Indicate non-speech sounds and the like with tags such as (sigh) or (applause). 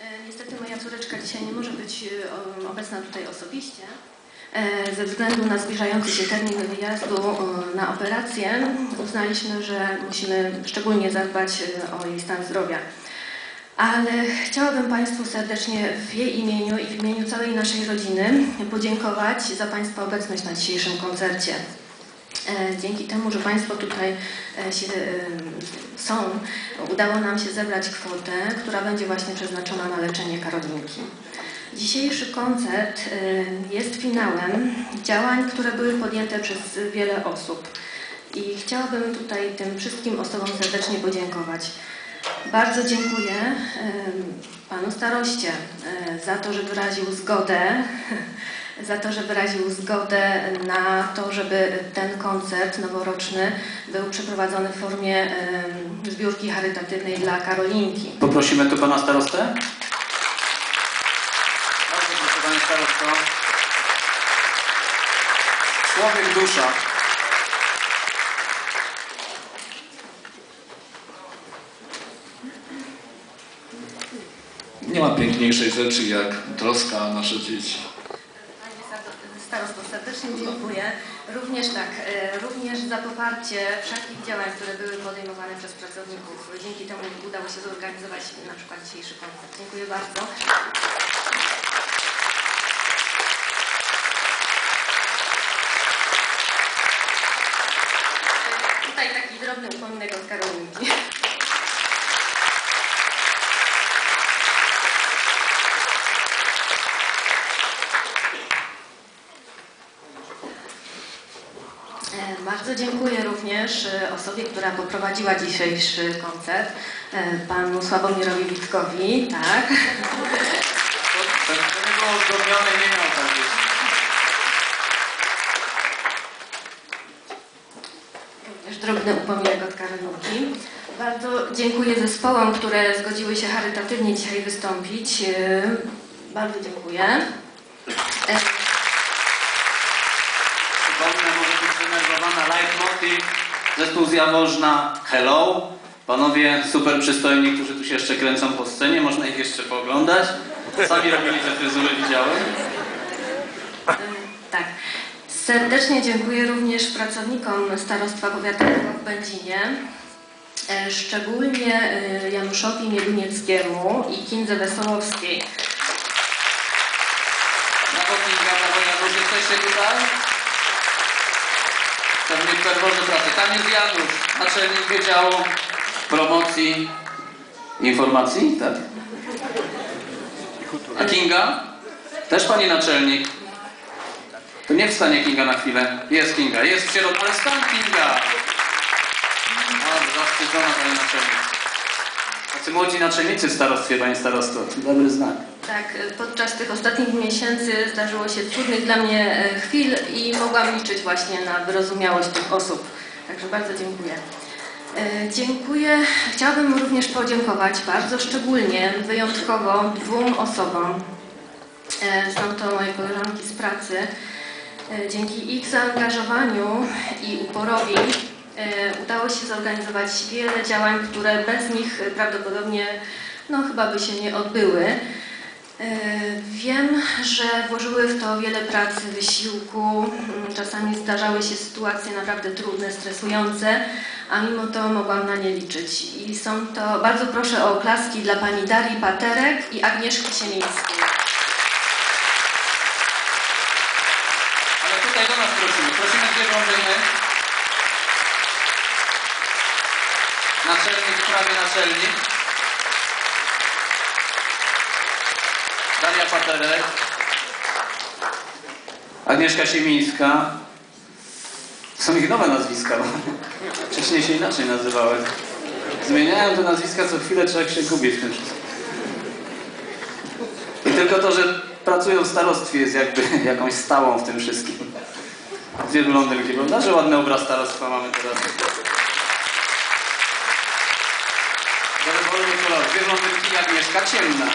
E, niestety moja córeczka... Dzisiaj nie może być e, obecna tutaj osobiście. E, Ze względu na zbliżający się termin wyjazdu na operację uznaliśmy, że musimy szczególnie zadbać o jej stan zdrowia. Ale chciałabym Państwu serdecznie w jej imieniu i w imieniu całej naszej rodziny podziękować za Państwa obecność na dzisiejszym koncercie. E, Dzięki temu, że Państwo tutaj e, się, e, są, udało nam się zebrać kwotę, która będzie właśnie przeznaczona na leczenie Karolinki. Dzisiejszy koncert jest finałem działań, które były podjęte przez wiele osób. I chciałabym tutaj tym wszystkim osobom serdecznie podziękować. Bardzo dziękuję panu staroście e, za to, że wyraził zgodę, (laughs) za to, że wyraził zgodę na to, żeby ten koncert noworoczny był przeprowadzony w formie zbiórki charytatywnej dla Karolinki. Poprosimy tu pana starostę. Bardzo proszę panie starosto. Człowiek dusza. Nie ma piękniejszej rzeczy jak troska o nasze dzieci. Panie starosto, serdecznie dziękuję. Również tak, e, również za poparcie wszelkich działań, które były podejmowane przez pracowników. Dzięki temu udało się zorganizować na przykład dzisiejszy koncert. Dziękuję bardzo. E, Tutaj taki drobny upominek od Karolinki. E, Bardzo dziękuję również e, osobie, która poprowadziła dzisiejszy koncert, e, panu Sławomirowi Witkowi, tak. To nie. Również drobny upominek od Karolinki. Bardzo dziękuję zespołom, które zgodziły się charytatywnie dzisiaj wystąpić. E, Bardzo dziękuję. Zespół z Jaworzna Hello. Panowie super przystojni, którzy tu się jeszcze kręcą po scenie. Można ich jeszcze pooglądać. Sami robili te fryzury, widziałem. Tak. Serdecznie dziękuję również pracownikom Starostwa Powiatowego w Będzinie, e, szczególnie e, Januszowi Miedunieckiemu i Kindze Wesołowskiej. Brawo Kinga, brawo Janusz, jesteście tutaj? Pewnie w ferworze pracy. Tam jest Janusz, naczelnik Wydziału Promocji Informacji, tak? A Kinga? Też pani naczelnik. To nie wstanie Kinga na chwilę. Jest Kinga, jest w środku, ale stan Kinga! O, zawstydzona pani naczelnik. Tacy młodzi naczelnicy w starostwie, panie starosto. To dobry znak. Tak, podczas tych ostatnich miesięcy zdarzyło się trudnych dla mnie e, chwil i mogłam liczyć właśnie na wyrozumiałość tych osób. Także bardzo dziękuję. E, Dziękuję. Chciałabym również podziękować bardzo szczególnie, wyjątkowo dwóm osobom. E, Są to moje koleżanki z pracy. Dzięki ich zaangażowaniu i uporowi udało się zorganizować wiele działań, które bez nich prawdopodobnie no, chyba by się nie odbyły. E, Wiem, że włożyły w to wiele pracy, wysiłku. Mm, Czasami zdarzały się sytuacje naprawdę trudne, stresujące, a mimo to mogłam na nie liczyć. I są to, bardzo proszę o oklaski dla pani Darii Paterek i Agnieszki Siemińskiej. Ale tutaj do nas prosimy. Prosimy, gdzie włączymy. Naczelnik, prawie naczelnik. Agnieszka Siemińska. Są ich nowe nazwiska, (laughs) wcześniej się inaczej nazywały. Zmieniają te nazwiska co chwilę, człowiek się gubi w tym wszystkim. I tylko to, że pracują w starostwie jest jakby (laughs) jakąś stałą w tym wszystkim. Dwie blondynki, prawda? Że ładny obraz starostwa mamy teraz. Dowolny kolor. Mieszka ciemna.